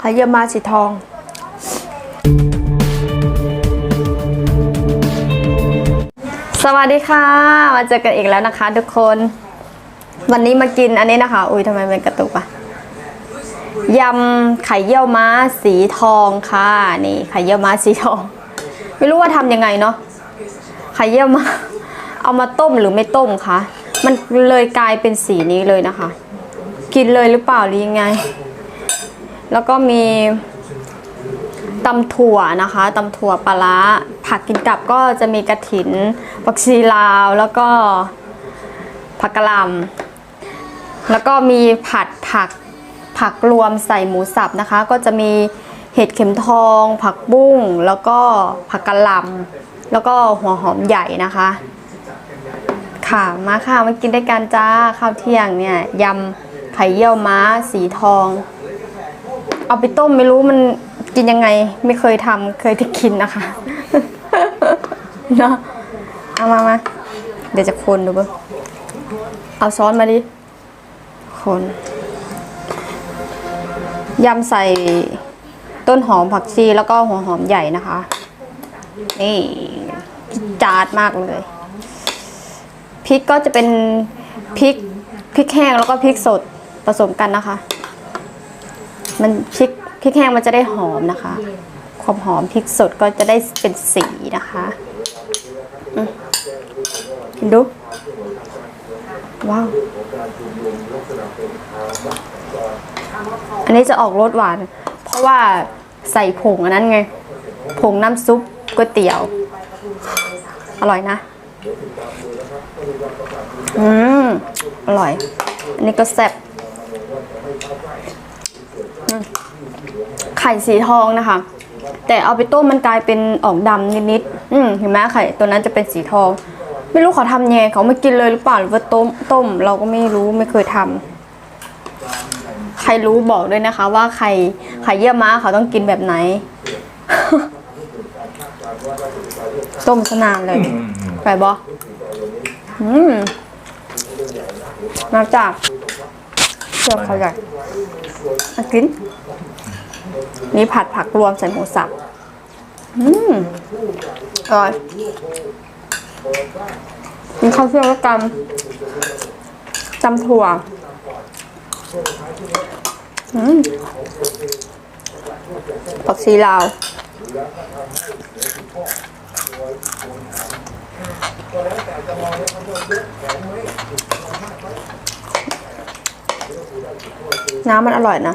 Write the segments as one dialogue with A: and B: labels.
A: ไข่เยี่ยวม้าสีทองสวัสดีค่ะ มาเจอกันอีกแล้วนะคะ ทุกคน วันนี้มากินอันนี้นะคะ อุ้ยทำไมเป็นกระตุกอะยำไข่เยี่ยวม้าสีทองค่ะ นี่ไข่เยี่ยวม้าสีทอง ไม่รู้ว่าทำยังไงเนาะไข่เยี่ยวม้าเอามาต้มหรือไม่ต้มคะมันเลยกลายเป็นสีนี้เลยนะคะ กินเลยหรือเปล่าหรือยังไง แล้วก็มีตำถั่วนะคะตำถั่วปลาร้าผักกินกับก็จะมีกระถินผักชีลาวแล้วก็ผักกะหล่ำแล้วก็มีผัดผักผักรวมใส่หมูสับนะคะ ก็จะมีเห็ดเข็มทอง ผักบุ้งแล้วก็ผักกะหล่ำแล้วก็หัวหอมใหญ่นะคะ ค่ะมาค่ะมากินด้วยกันจ้าข้าวเที่ยงเนี่ยยำไข่เยี่ยวม้า สีทอง เอาไปต้มไม่รู้มันกินยังไง ไม่เคยทำเคยที่กินนะคะเนาะเอามามาเดี๋ยวจะคนดูบ้างเอาช้อนมาดิ คนยำใส่ต้นหอมผักชีแล้วก็หัวหอมใหญ่นะคะ นี่จาดมากเลยพริกก็จะเป็นพริกพริกแห้งแล้วก็พริกสดผสมกันนะคะ มันพริกพริกแห้งมันจะได้หอมนะคะ ความหอมพริกสดก็จะได้เป็นสีนะคะกินดู ว้าว อันนี้จะออกรสหวาน เพราะว่าใส่ผงอันนั้นไง ผงน้ำซุปก๋วยเตี๋ยว อร่อยนะ อืม อร่อย อันนี้ก็แซ่บอืมไข่สีทองนะคะ แต่เอาไปต้มมันกลายเป็นออกดำนิดๆอืมเห็นไหมไข่ตัวนั้นจะเป็นสีทอง ไม่รู้เขาทำยังไงเขาไม่กินเลยหรือเปล่าหรือว่าต้มต้ม เราก็ไม่รู้ไม่เคยทำใครรู้บอกด้วยนะคะ ว่าไข่ไข่เยี่ยวม้าเขาต้องกินแบบไหน ต้มสนานเลยไปบออืมมาจากเชื่อเขาใหญ่มากิน นี่ผัดผักรวมใส่หมูสับ อืมอร่อยกินข้าวเชื่อมแล้วกันจำถั่ว อืมผักชีลาวน้ำมันอร่อยนะ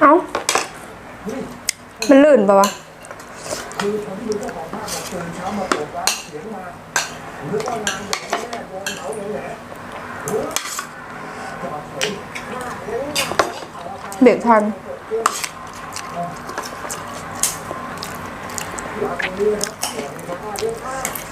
A: เอ้า มันลื่นปะวะเบรกทันกิ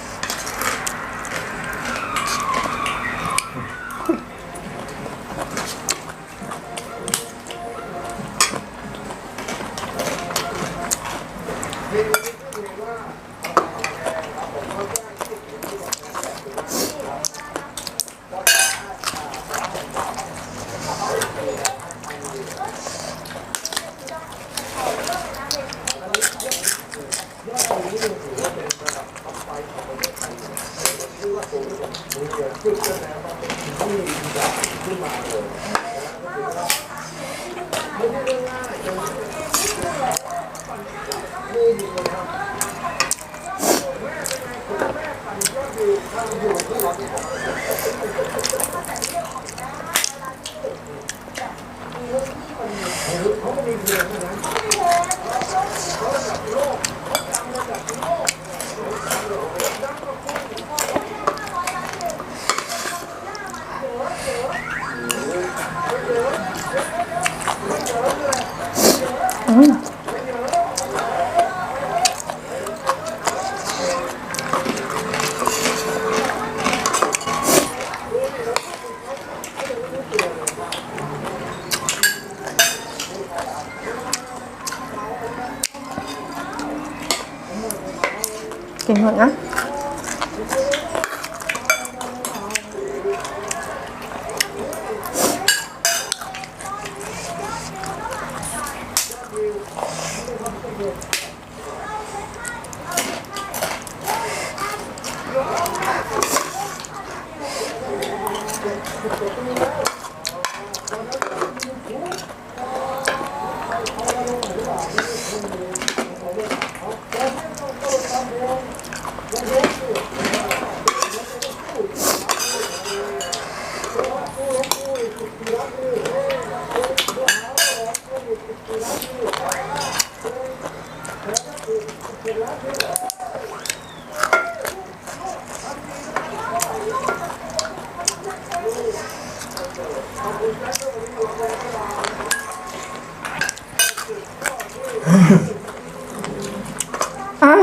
A: อะ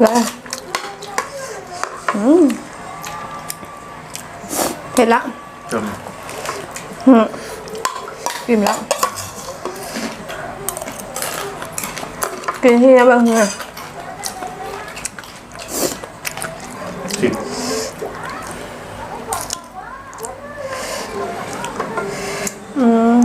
A: แล้วอืมเผ็ดละ
B: จน
A: อืมกินแล้ว กินที่นะบางทีอะ
B: สิบ
A: อืม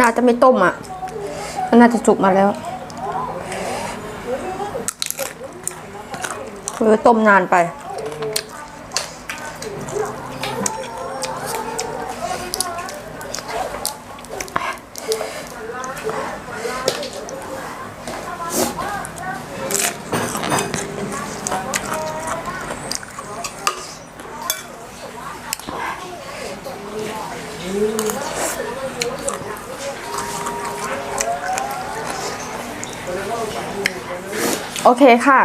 A: น่าจะไม่ต้มอะ มันน่าจะสุกมาแล้วหรือต้มนานไป โอเคค่ะ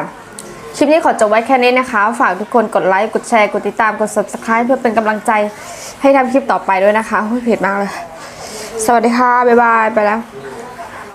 A: คลิปนี้ขอจบไว้แค่นี้นะคะ ฝากทุกคนกดไลค์ กดแชร์ กดติดตาม กด subscribe เพื่อเป็นกำลังใจให้ทำคลิปต่อไปด้วยนะคะโอ้ยเผ็ดมากเลย สวัสดีค่ะ บ๊ายบาย ไปแล้ว